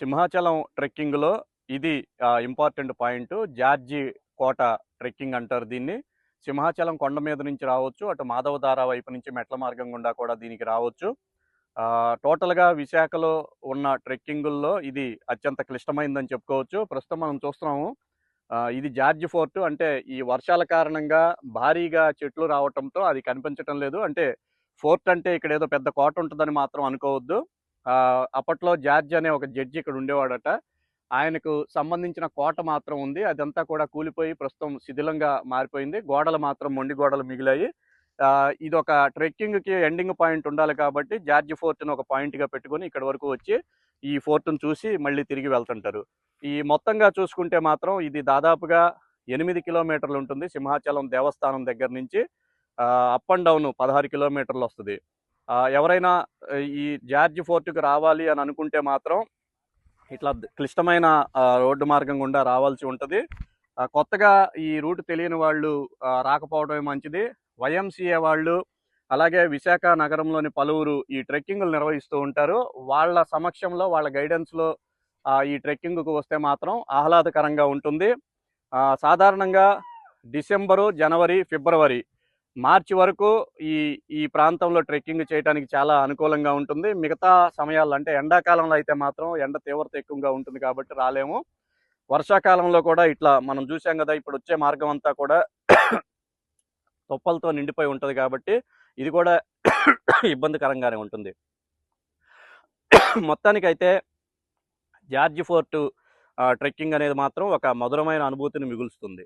సింహాచలం ట్రెక్కింగ్లో ఇది important point. George కోట ట్రెక్కింగ్ అంటారు దీన్ని. సింహాచలం కొండ మీద నుంచి రావచ్చు అటు మాధవధార వైపు నుంచి మెట్ల మార్గం గుండా కూడా దీనికి రావచ్చు. టోటల్గా విశాఖలో ఉన్న ట్రెక్కింగుల్లో ఇది అత్యంత క్లిష్టమైందని చెప్పుకోవచ్చు. ప్రస్తుతం మనం చూస్తున్నాము ఇది జార్జి ఫోర్ట్. అంటే ఈ వర్షాల కారణంగా భారీగా చెట్లు రావటంతో అది కనిపించటం లేదు. అంటే ఫోర్ట్ అంటే ఇక్కడ ఏదో పెద్ద కోట ఉంటుందని మాత్రం అనుకోవద్దు. అప్పట్లో జార్జ్ అనే ఒక జడ్జి ఇక్కడ ఉండేవాడట. ఆయనకు సంబంధించిన కోట మాత్రం ఉంది. అదంతా కూడా కూలిపోయి ప్రస్తుతం శిథిలంగా మారిపోయింది. గోడలు మాత్రం మొండి గోడలు మిగిలాయి. ఇది ఒక ట్రెక్కింగ్కి ఎండింగ్ పాయింట్ ఉండాలి కాబట్టి జార్జి ఫోర్ట్ని ఒక పాయింట్గా పెట్టుకొని ఇక్కడ వరకు వచ్చి ఈ ఫోర్ట్ను చూసి మళ్ళీ తిరిగి వెళ్తుంటారు. ఈ మొత్తంగా చూసుకుంటే మాత్రం ఇది దాదాపుగా ఎనిమిది కిలోమీటర్లు ఉంటుంది. సింహాచలం దేవస్థానం దగ్గర నుంచి అప్ అండ్ డౌన్ పదహారు కిలోమీటర్లు వస్తుంది. ఎవరైనా ఈ జార్జి ఫోర్ట్కి రావాలి అని అనుకుంటే మాత్రం ఇట్లా క్లిష్టమైన రోడ్డు మార్గం గుండా రావాల్సి ఉంటుంది. కొత్తగా ఈ రూట్ తెలియని వాళ్ళు రాకపోవడమే మంచిది. వైఎంసీఏ వాళ్ళు అలాగే విశాఖ నగరంలోని పలువురు ఈ ట్రెక్కింగ్లు నిర్వహిస్తూ ఉంటారు. వాళ్ళ సమక్షంలో వాళ్ళ గైడెన్స్లో ఈ ట్రెక్కింగ్కు వస్తే మాత్రం ఆహ్లాదకరంగా ఉంటుంది. సాధారణంగా డిసెంబరు జనవరి ఫిబ్రవరి మార్చి వరకు ఈ ఈ ప్రాంతంలో ట్రెక్కింగ్ చేయడానికి చాలా అనుకూలంగా ఉంటుంది. మిగతా సమయాల్లో అంటే ఎండాకాలంలో అయితే మాత్రం ఎండ తీవ్రత ఎక్కువగా ఉంటుంది కాబట్టి రాలేము. వర్షాకాలంలో కూడా ఇట్లా మనం చూసాం కదా ఇప్పుడు వచ్చే మార్గం అంతా కూడా తుప్పలతో నిండిపోయి ఉంటుంది కాబట్టి ఇది కూడా ఇబ్బందికరంగానే ఉంటుంది. మొత్తానికైతే జార్జి ఫోర్టు ట్రెక్కింగ్ అనేది మాత్రం ఒక మధురమైన అనుభూతిని మిగులుస్తుంది.